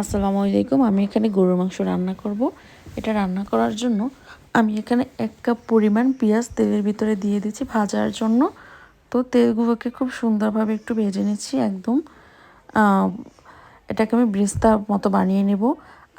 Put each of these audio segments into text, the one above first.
আসসালামু আলাইকুম, আমি এখানে গরুর মাংস রান্না করব। এটা রান্না করার জন্য আমি এখানে এক কাপ পরিমাণ পেঁয়াজ তেলের ভিতরে দিয়ে দিচ্ছি ভাজার জন্য। তো তেলগুলোকে খুব সুন্দরভাবে একটু ভেজে নিচ্ছি একদম। এটাকে আমি ব্রেস্তার মতো বানিয়ে নেব।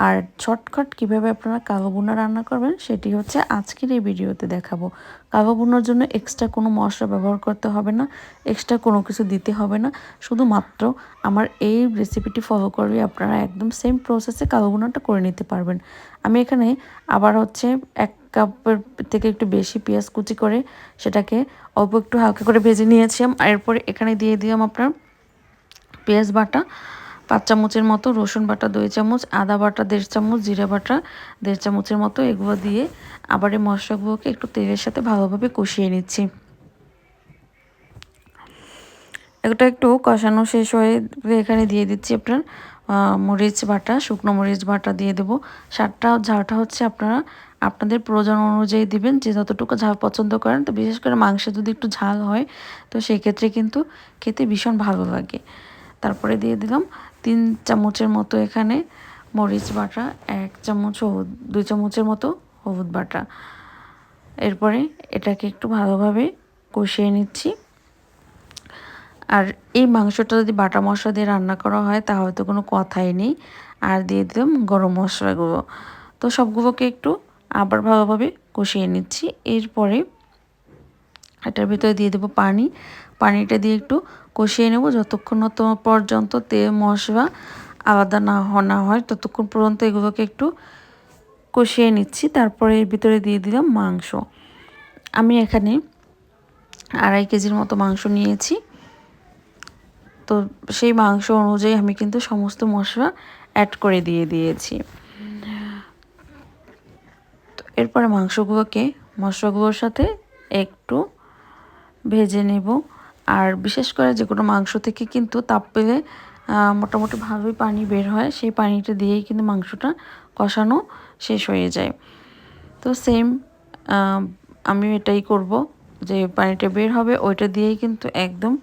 আর ছটখট কীভাবে আপনারা কালো বুনা রান্না করবেন সেটি হচ্ছে আজকের এই ভিডিওতে দেখাবো। কালো বুনার জন্য এক্সট্রা কোনো মশলা ব্যবহার করতে হবে না এক্সট্রা কোনো কিছু দিতে হবে না। শুধুমাত্র আমার এই রেসিপিটি ফলো করলে আপনারা একদম সেম প্রসেসে কালো বুনাটা করে নিতে পারবেন। আমি এখানে আবার হচ্ছে এক কাপের থেকে একটু বেশি পেঁয়াজ কুচি করে সেটাকে অল্প একটু হালকা করে ভেজে নিয়েছিলাম এরপরে এখানে দিয়ে দিলাম আপনার পেঁয়াজ বাটা। পাঁচ চামচের মতো রসুন বাটা, দুই চামচ, আদা বাটা, দেড় চামচ, জিরা বাটা, দেড় চামচের মতো এগুলো দিয়ে আবার এই মশলাগুলোকে একটু তেলের সাথে ভালোভাবে কষিয়ে নিচ্ছি। এটা একটু কষানো শেষ হয়ে এখানে দিয়ে দিচ্ছি আপনার মরিচ বাটা, শুকনো মরিচ বাটা দিয়ে দেবো। সারটা ঝালটা হচ্ছে আপনারা, আপনাদের প্রয়োজন অনুযায়ী দিবেন, যে যতটুকু ঝাল পছন্দ করেন। তো বিশেষ করে মাংসে যদি একটু ঝাল হয়, তো সেক্ষেত্রে কিন্তু খেতে ভীষণ ভালো লাগে। তারপরে দিয়ে দিলাম তিন চামচের মতো এখানে মরিচ বাটা, এক চামচ হলুদ, দুই চামচের মতো হলুদ বাটা। এরপরে এটাকে একটু ভালোভাবে কষিয়ে নিচ্ছি। আর এই মাংসটা যদি বাটা মশলা দিয়ে রান্না করা হয় তাহলে তো কোনো কথাই নেই। আর দিয়ে দিলাম গরম মশলাগুলো তো সবগুলোকে একটু আবার ভালোভাবে কষিয়ে নিচ্ছি। এরপরে এটার ভিতরে দিয়ে দেবো পানি। পানিটা দিয়ে একটু কষিয়ে নেব। যতক্ষণ পর্যন্ত তেল, মশলা আলাদা না না হয়, ততক্ষণ পর্যন্ত এগুলোকে একটু কষিয়ে নিচ্ছি। তারপরে এর ভিতরে দিয়ে দিলাম মাংস। আমি এখানে আড়াই কেজির মতো মাংস নিয়েছি। তো সেই মাংস অনুযায়ী আমি কিন্তু সমস্ত মশলা অ্যাড করে দিয়ে দিয়েছি। তো এরপরে মাংসগুলোকে, মশলাগুলোর সাথে একটু ভেজে নেব। আর বিশেষ করে যে কোনো মাংস থেকে কিন্তু তাপ পেলে মোটামুটি ভালোই পানি বের হয়। সেই পানিটা দিয়েই কিন্তু মাংসটা কষানো শেষ হয়ে যায়। তো সেম আমি এটাই করব যে পানিটা বের হবে, ওইটা দিয়েই কিন্তু একদম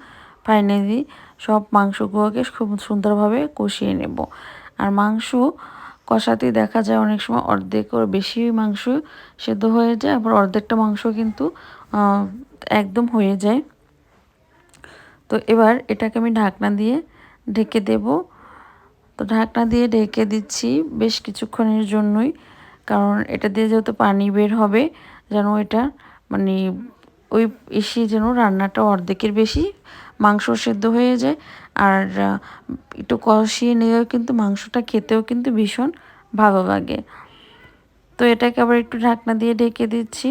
ফাইনালি সব মাংসগুলোকে খুব সুন্দরভাবে কষিয়ে নেব। আর মাংস কষাতেই দেখা যায় অনেক সময় অর্ধেক বেশি মাংস সেদ্ধ হয়ে যায়, আবার অর্ধেকটা মাংস কিন্তু একদম হয়ে যায়। তো এবার এটাকে আমি ঢাকনা দিয়ে ঢেকে দেব। তো ঢাকনা দিয়ে ঢেকে দিচ্ছি বেশ কিছুক্ষণের জন্যই, কারণ এটা দিয়ে যেহেতু পানি বের হবে, যেন এটা মানে ওই এসে যেন রান্নাটা অর্ধেকের বেশি মাংস সেদ্ধ হয়ে যায়। আর একটু কষিয়ে নিলেও কিন্তু মাংসটা খেতেও কিন্তু ভীষণ ভালো লাগে। তো এটাকে আবার একটু ঢাকনা দিয়ে ঢেকে দিচ্ছি।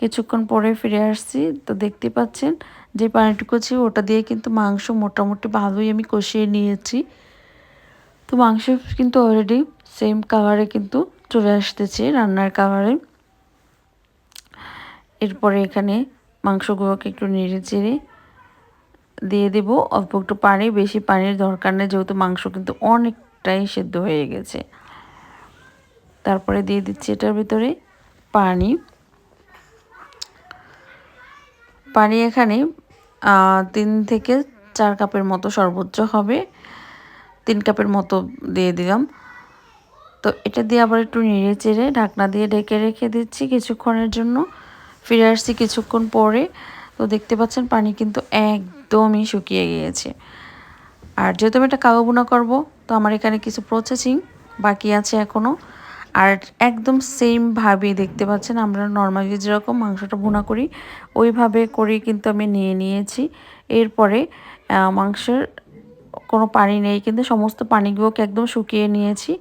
কিছুক্ষণ পরে ফিরে আসছি। তো দেখতে পাচ্ছেন যে পানিটুকু ছিল ওটা দিয়ে কিন্তু মাংস মোটামুটি ভালোই আমি কষিয়ে নিয়েছি। তো মাংস কিন্তু অলরেডি সেম কালারে কিন্তু চলে আসতেছে রান্নার কালারে এরপরে এখানে মাংসগুলোকে একটু নেড়ে চেড়ে দিয়ে দেব। অল্প একটু পানি, বেশি পানির দরকার নেই, যেহেতু মাংস কিন্তু অনেকটাই সেদ্ধ হয়ে গেছে। তারপরে দিয়ে দিচ্ছি এটার ভিতরে পানি। পানি এখানে তিন থেকে চার কাপের মতো সর্বোচ্চ হবে। তিন কাপের মতো দিয়ে দিলাম। তো এটা দিয়ে আবার একটু নেড়ে চেড়ে ঢাকনা দিয়ে ঢেকে রেখে দিচ্ছি কিছুক্ষণের জন্য। ফিরে আসছি কিছুক্ষণ পরে। তো দেখতে পাচ্ছেন পানি কিন্তু একদমই শুকিয়ে গিয়েছে। আর যেহেতু আমি এটা কালো বোনা করব, তো আমার এখানে কিছু প্রসেসিং বাকি আছে এখনও আর একদম সেমভাবে দেখতে পাচ্ছেন, আমরা নর্মালি যেরকম মাংসটা ভুনা করি, ওইভাবে করেই কিন্তু আমি নিয়ে নিয়েছি। এরপরে মাংসের কোনো পানি নেই, কিন্তু সমস্ত পানিগুলোকে একদম শুকিয়ে নিয়েছি।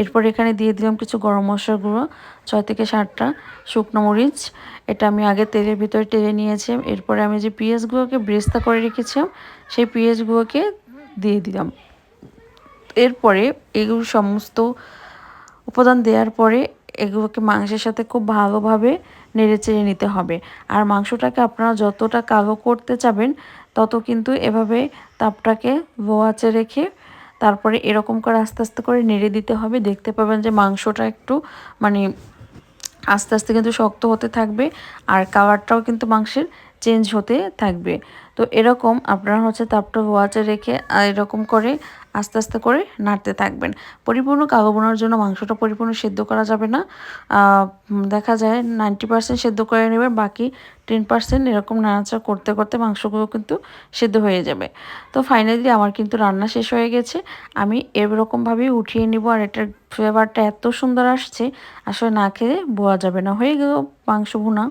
এরপর এখানে দিয়ে দিলাম কিছু গরম মশলা গুঁড়ো, ছয় থেকে সাতটা শুকনো মরিচ। এটা আমি আগে তেলের ভিতরে টেলে নিয়েছি এরপরে আমি যে পেঁয়াজগুলোকে ব্রেস্তা করে রেখেছিলাম, সেই পেঁয়াজগুলোকে দিয়ে দিলাম। এরপরে এগুলো সমস্ত উপাদান দেওয়ার পরে এগুলোকে মাংসের সাথে খুব ভালোভাবে নেড়ে চেড়ে নিতে হবে। আর মাংসটাকে আপনারা যতটা কালো করতে চাবেন, তত কিন্তু এভাবে তাপটাকে আঁচে রেখে তারপরে এরকম করে আস্তে আস্তে করে নেড়ে দিতে হবে। দেখতে পাবেন যে মাংসটা একটু মানে আস্তে আস্তে কিন্তু শক্ত হতে থাকবে আর কালারটাও কিন্তু মাংসের চেঞ্জ হতে থাকবে। তো এরকম আপনারা হচ্ছে তাপটা ওয়াচে রেখে এরকম করে আস্তে আস্তে করে নাড়তে থাকবেন। পরিপূর্ণ কালো বোনার জন্য মাংসটা পরিপূর্ণ সেদ্ধ করা যাবে না। দেখা যায় নাইনটি পার্সেন্ট সেদ্ধ করে নেবেন, বাকি টেন পার্সেন্ট এরকম নাড়াচাড়া করতে করতে মাংসগুলো কিন্তু সেদ্ধ হয়ে যাবে। তো ফাইনালি আমার কিন্তু রান্না শেষ হয়ে গেছে। আমি এরকমভাবেই উঠিয়ে নিব আর এটার ফ্লেভারটা এত সুন্দর আসছে, আসলে না খেয়ে বোয়া যাবে না। হয়ে গেল মাংস ভুনা।